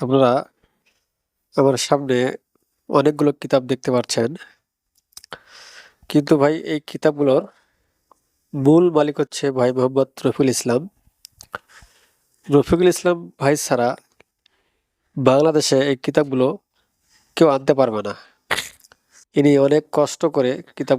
আপনারা আমার সামনে অনেকগুলো কিতাব দেখতে পাচ্ছেন। কিন্তু ভাই, এই কিতাবগুলোর মূল মালিক হচ্ছে ভাই মোহাম্মদ রফিকুল ইসলাম। রফিকুল ইসলাম ভাই ছাড়া বাংলাদেশে এই কিতাবগুলো কেউ আনতে পারবে না। ইনি অনেক কষ্ট করে কিতাব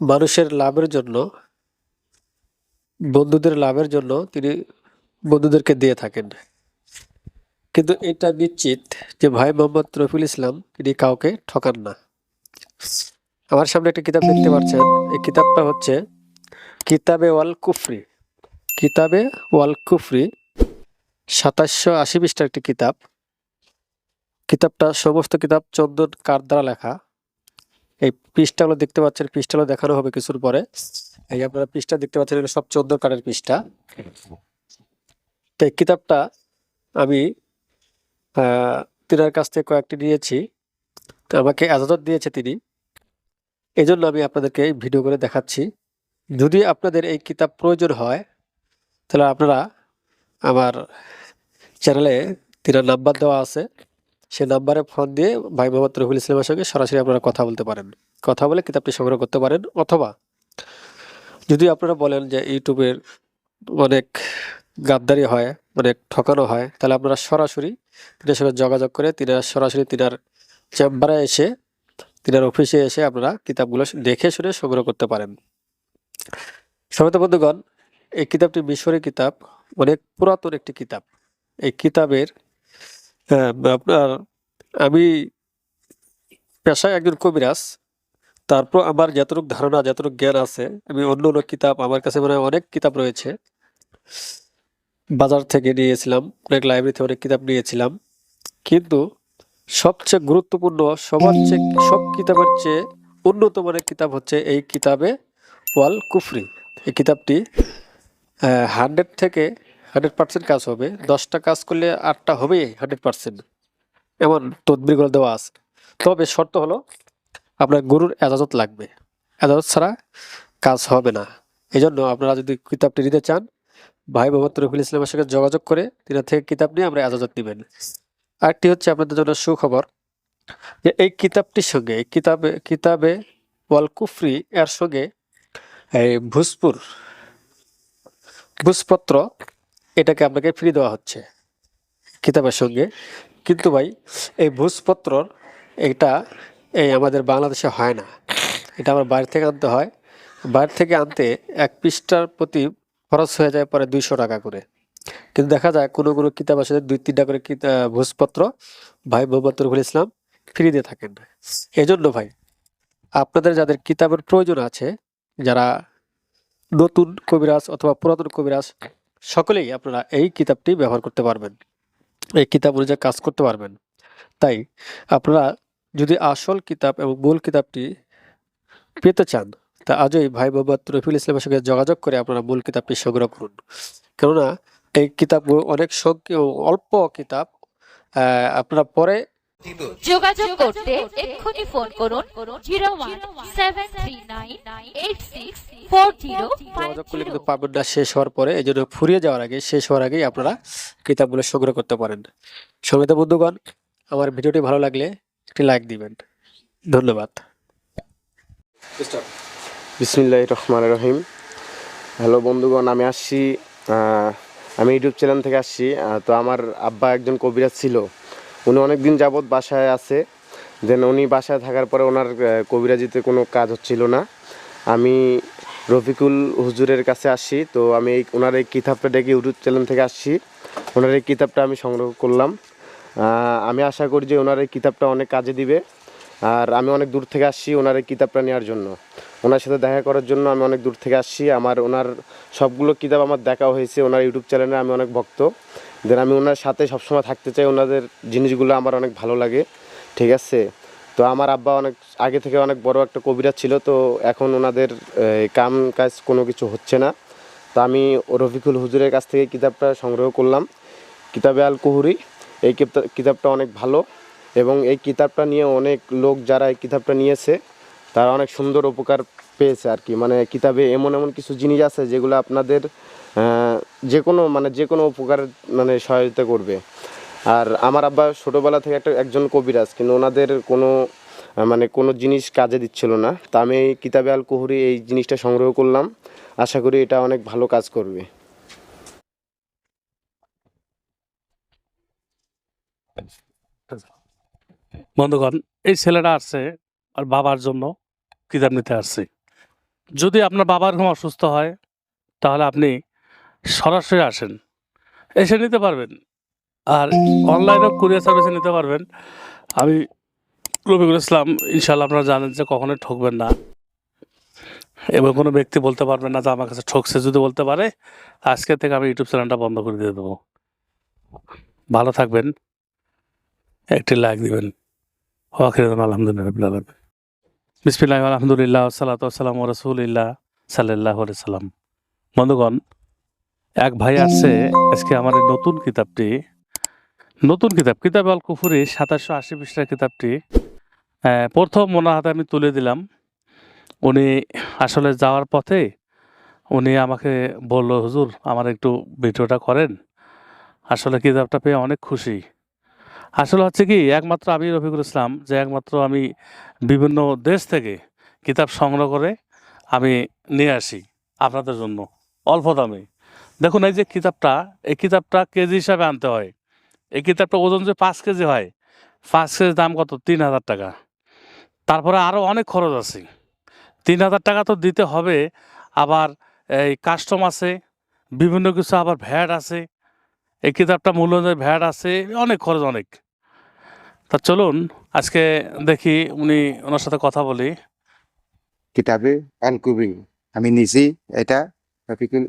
মানুষের লাভের জন্য, বন্ধুদের লাভের জন্য তিনি বন্ধুদেরকে দিয়ে থাকেন। কিন্তু এটা নিশ্চিত যে ভাই মোহাম্মদ রফিউল ইসলাম, তিনি কাউকে ঠকান না। আমার সামনে একটা কিতাব দেখতে পাচ্ছেন। এই কিতাবটা হচ্ছে কিতাবে ওয়াল কুফরি। কিতাবে ওয়াল কুফরি সাতাশশো আশি পৃষ্ঠার একটি কিতাব। কিতাবটা সমস্ত কিতাব চন্দন কার দ্বারা লেখা। এই পৃষ্ঠাগুলো দেখতে পাচ্ছেন পৃষ্ঠাগুলো দেখানো হবে কিছুর পরে। এই আপনারা পৃষ্ঠা দেখতে পাচ্ছেন এগুলো সব চন্দন কাঠের পৃষ্ঠা। তো এই কিতাবটা আমি তিনার কাছ থেকে কয়েকটি নিয়েছি। তো আমাকে আজাদত দিয়েছে তিনি। এই জন্য আমি আপনাদেরকে ভিডিও করে দেখাচ্ছি। যদি আপনাদের এই কিতাব প্রয়োজন হয়, তাহলে আপনারা আমার চ্যানেলে তিনার নাম্বার দেওয়া আছে। সেই নাম্বারে ফোন দিয়ে ভাই মোহাম্মদ রফিল ইসলামের সঙ্গে সরাসরি আপনারা কথা বলতে পারেন। কথা বলে কিতাবটি সংগ্রহ করতে পারেন অথবা যদি আপনারা বলেন যে ইউটিউবের অনেক গাদ্দারি হয়, অনেক ঠকানো হয়, তাহলে আপনারা সরাসরি তিনার সঙ্গে যোগাযোগ করে তিনার সরাসরি তিনার চেম্বারে এসে, তিনার অফিসে এসে আপনারা কিতাবগুলো দেখে শুনে সংগ্রহ করতে পারেন। সমিত বন্ধুগণ, এই কিতাবটি মিশরের কিতাব, অনেক পুরাতন একটি কিতাব। এই কিতাবের হ্যাঁ আপনার আমি পেশায় একজন কবিরাজ। তারপর আমার যতটুকু ধারণা, যতটুকু জ্ঞান আছে, আমি অন্য অন্য কিতাব, আমার কাছে মানে অনেক কিতাব রয়েছে। বাজার থেকে নিয়েছিলাম, অনেক লাইব্রেরি থেকে অনেক কিতাব নিয়েছিলাম। কিন্তু সবচেয়ে গুরুত্বপূর্ণ সবার চেয়ে সব কিতাবের চেয়ে উন্নত মানের কিতাব হচ্ছে এই কিতাবে ওয়াল কুফরি এই কিতাবটি হান্ড্রেড থেকে হান্ড্রেড পার্সেন্ট কাজ হবে। দশটা কাজ করলে আটটা হবেই হান্ড্রেড পার্সেন্ট। এমন তদবিরগুলো দেওয়া আছে। তবে শর্ত হলো, আপনার গরুর এজাজত লাগবে। এজাজত ছাড়া কাজ হবে না। এই জন্য আপনারা যদি কিতাবটি নিতে চান, ভাই মোহাম্মদ রফিল ইসলামের সঙ্গে যোগাযোগ করে তিনার থেকে কিতাব নিয়ে আমরা এজাজত নেবেন। আরেকটি হচ্ছে আপনাদের জন্য সুখবর যে এই কিতাবটির সঙ্গে কিতাবে কিতাবে ওয়াল কুফরি এর সঙ্গে এই ভোজপুর ভোজপত্র এটাকে আপনাকে ফ্রি দেওয়া হচ্ছে কিতাবের সঙ্গে। কিন্তু ভাই, এই ভোজপত্রর এটা এই আমাদের বাংলাদেশে হয় না। এটা আমার বাইরে থেকে আনতে হয়। বাইরে থেকে আনতে এক পৃষ্ঠার প্রতি খরচ হয়ে যায় পরে দুইশো টাকা করে। কিন্তু দেখা যায় কোনো কোনো কিতাব আসলে দুই তিনটা করে ভোজপত্র ভাই মোহাম্মদ রফুল ইসলাম ফ্রি দিয়ে থাকেন। এই জন্য ভাই, আপনাদের যাদের কিতাবের প্রয়োজন আছে, যারা নতুন কবিরাজ অথবা পুরাতন কবিরাজ সকলেই আপনারা এই কিতাবটি ব্যবহার করতে পারবেন। এই কিতাব অনুযায়ী কাজ করতে পারবেন। তাই আপনারা যদি আসল কিতাব এবং মূল কিতাবটি পেতে চান, তা আজই ভাই মোহাম্মদ রফিউল ইসলামের সঙ্গে যোগাযোগ করে আপনারা মূল কিতাবটি সংগ্রহ করুন। কেননা এই কিতাবগুলো অনেক সংখ্য অল্প কিতাব আপনারা পরে যোগাযোগ করতে এক্ষুনি ফোন করুন zero one seven three nine eight six four zero যোগাযোগ করলে কিন্তু পাবেন শেষ হওয়ার পরে এই জন্য ফুরিয়ে যাওয়ার আগে শেষ হওয়ার আগেই আপনারা কিতাবগুলো সংগ্রহ করতে পারেন। সংগীত বন্ধুগণ আমার ভিডিওটি ভালো লাগলে একটি লাইক দিবেন। ধন্যবাদ। বিসমিল্লাহ রহমান রহিম। হ্যালো বন্ধুগণ আমি আসছি আমি ইউটিউব চ্যানেল থেকে আসছি তো আমার আব্বা একজন কবিরাজ ছিল। উনি অনেক দিন যাবৎ বাসায় আছে। দেন উনি বাসায় থাকার পরে ওনার কবিরাজিতে কোনো কাজ হচ্ছিল না। আমি রফিকুল হুজুরের কাছে আসি, তো আমি এই, ওনার এই কিতাবটা ডেকে ইউটিউব চ্যানেল থেকে আসছি। ওনার এই কিতাবটা আমি সংগ্রহ করলাম। আমি আশা করি যে ওনার এই কিতাবটা অনেক কাজে দিবে। আর আমি অনেক দূর থেকে আসছি ওনার এই কিতাবটা নেওয়ার জন্য। ওনার সাথে দেখা করার জন্য আমি অনেক দূর থেকে আসছি। আমার ওনার সবগুলো কিতাব আমার দেখা হয়েছে ওনার ইউটিউব চ্যানেলে, আমি অনেক ভক্ত। দেন আমি ওনার সাথে সবসময় থাকতে চাই, ওনাদের জিনিসগুলো আমার অনেক ভালো লাগে। ঠিক আছে? তো আমার আব্বা অনেক, আগে থেকে অনেক বড় একটা কবিরা ছিল, তো এখন ওনাদের কাম কাজ কোনো কিছু হচ্ছে না। তো আমি রফিকুল হুজুরের কাছ থেকে কিতাবটা সংগ্রহ করলাম। কিতাবে আল কুহুরি এই কিতাব- কিতাবটা অনেক ভালো। এবং এই কিতাবটা নিয়ে অনেক লোক যারা এই কিতাবটা নিয়েছে, তারা অনেক সুন্দর উপকার পেয়েছে আর কি। মানে কিতাবে এমন এমন কিছু জিনিস আছে যেগুলো আপনাদের যে কোনো মানে যে কোনো উপকার মানে সহায়তা করবে। আর আমার আব্বা ছোটোবেলা থেকে একটা, একজন কবিরাজ, কিন্তু ওনাদের কোনো মানে কোনো জিনিস কাজে দিচ্ছিল না। তা আমি এই কিতাবে আল কুহুরি এই জিনিসটা সংগ্রহ করলাম। আশা করি এটা অনেক ভালো কাজ করবে। বন্ধুগণ, এই ছেলেটা আসছে আর বাবার জন্য কিতাব নিতে আসছে। যদি আপনার বাবার কোনো অসুস্থ হয়, তাহলে আপনি সরাসরি আসেন। এসে নিতে পারবেন। আর অনলাইনেও কুরিয়ার সার্ভিসে নিতে পারবেন। আমি রবিকুল ইসলাম ইনশাল্লাহ আপনারা জানেন যে কখনোই ঠকবেন না। এবং কোনো ব্যক্তি বলতে পারবেন না যে আমার কাছে ঠকছে। যদি বলতে পারে, আজকে থেকে আমি ইউটিউব চ্যানেলটা বন্ধ করে দিয়ে দেবো। ভালো থাকবেন। একটি লাইক দিবেন। বিসমিল্লাহ আলহামদুলিল্লাহ সালাত সালাম রসুলিল্লাহ সাল্লাহ সাল্লাম বন্ধুগণ, এক ভাই আসছে আজকে আমার নতুন কিতাবটি, নতুন কিতাব কিতাব আল কুফুরি, সাতাশশো আশি পৃষ্ঠার কিতাবটি প্রথম ওনার হাতে আমি তুলে দিলাম। উনি আসলে যাওয়ার পথে উনি আমাকে বলল, হুজুর, আমার একটু ভিডিওটা করেন। আসলে কিতাবটা পেয়ে অনেক খুশি। আসলে হচ্ছে কি, একমাত্র আমি রফিকুল ইসলাম, যে একমাত্র আমি বিভিন্ন দেশ থেকে কিতাব সংগ্রহ করে আমি নিয়ে আসি আপনাদের জন্য, অল্প দামে। দেখুন, এই যে কিতাবটা, এই কিতাবটা কেজি হিসাবে আনতে হয়। এই কিতাবটা ওজন যে পাঁচ কেজি হয়, পাঁচ কেজি দাম কত? তিন হাজার টাকা। তারপরে আরও অনেক খরচ আছে। তিন হাজার টাকা তো দিতে হবে, আবার এই কাস্টম আছে, বিভিন্ন কিছু আবার ভ্যাট আছে এই কিতাবটা মূল্য ভ্যাট আছে, অনেক খরচ অনেক। তা চলুন, আজকে দেখি উনি ওনার সাথে কথা বলি। কিতাবে আল কুবরি আমি নিছি এটা রফিকুল,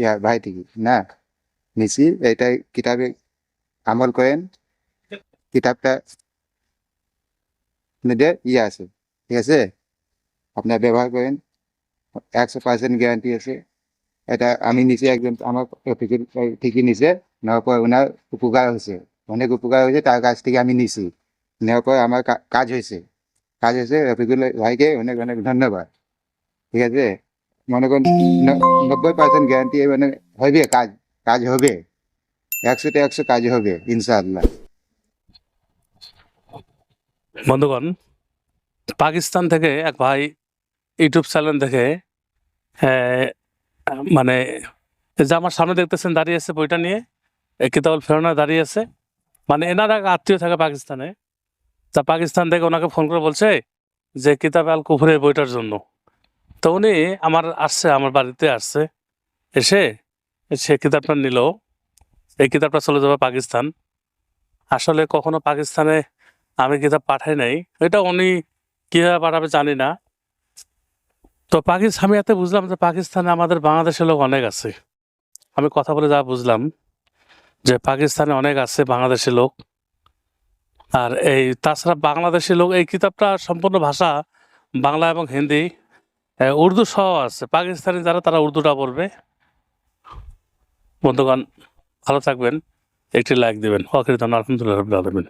ইয়া ভাই থেকে না। নিছি এটা কিতাবে আমল করেন। কিতাবটা আপনাদের ইয়ে আছে, ঠিক আছে? আপনার ব্যবহার করেন। একশো পার্সেন্ট গ্যারান্টি আছে। এটা আমি নিচে একজন, আমার ঠিকই নিছে নেওয়ার পর ওনার উপকার হয়েছে। অনেক উপকার হয়েছে, তার কাছ থেকে আমি নিছি। নেওয়ার পর আমার কাজ হয়েছে। কাজ হয়েছে, রফিকুল ভাইকে অনেক অনেক ধন্যবাদ। ঠিক আছে? মনে করুন নব্বই পার্সেন্ট গ্যারান্টি মানে হবে, কাজ কাজ হবে। একশোতে একশো কাজ হবে, ইনশাআল্লাহ। বন্ধুগণ, পাকিস্তান থেকে এক ভাই ইউটিউব চ্যানেল থেকে মানে যে আমার সামনে দেখতেছেন, দাঁড়িয়ে আছে বইটা নিয়ে। কিতাবুল ফেরোনা দাঁড়িয়ে আছে। মানে এনার এক আত্মীয় থাকে পাকিস্তানে। তা পাকিস্তান থেকে ওনাকে ফোন করে বলছে যে, কিতাব আল কুফুরের বইটার জন্য। তো উনি আমার আসছে, আমার বাড়িতে আসছে। এসে সে কিতাবটা নিল। এই কিতাবটা চলে যাবে পাকিস্তান। আসলে কখনো পাকিস্তানে আমি কিতাব পাঠাই নাই। এটা উনি কীভাবে পাঠাবে জানি না। তো পাকিস্তান, আমি এতে বুঝলাম যে পাকিস্তানে আমাদের বাংলাদেশের লোক অনেক আছে। আমি কথা বলে যা বুঝলাম। যে পাকিস্তানে অনেক আছে বাংলাদেশের লোক। আর এই তাছাড়া বাংলাদেশের লোক, এই কিতাবটা সম্পূর্ণ ভাষা বাংলা এবং হিন্দি। উর্দু সহ আছে। পাকিস্তানি যারা, তারা উর্দুটা বলবে বন্ধুগণ, ভালো থাকবেন। একটি লাইক দেবেন। ওকে আলহামদুলিল্লাহ আলমিন।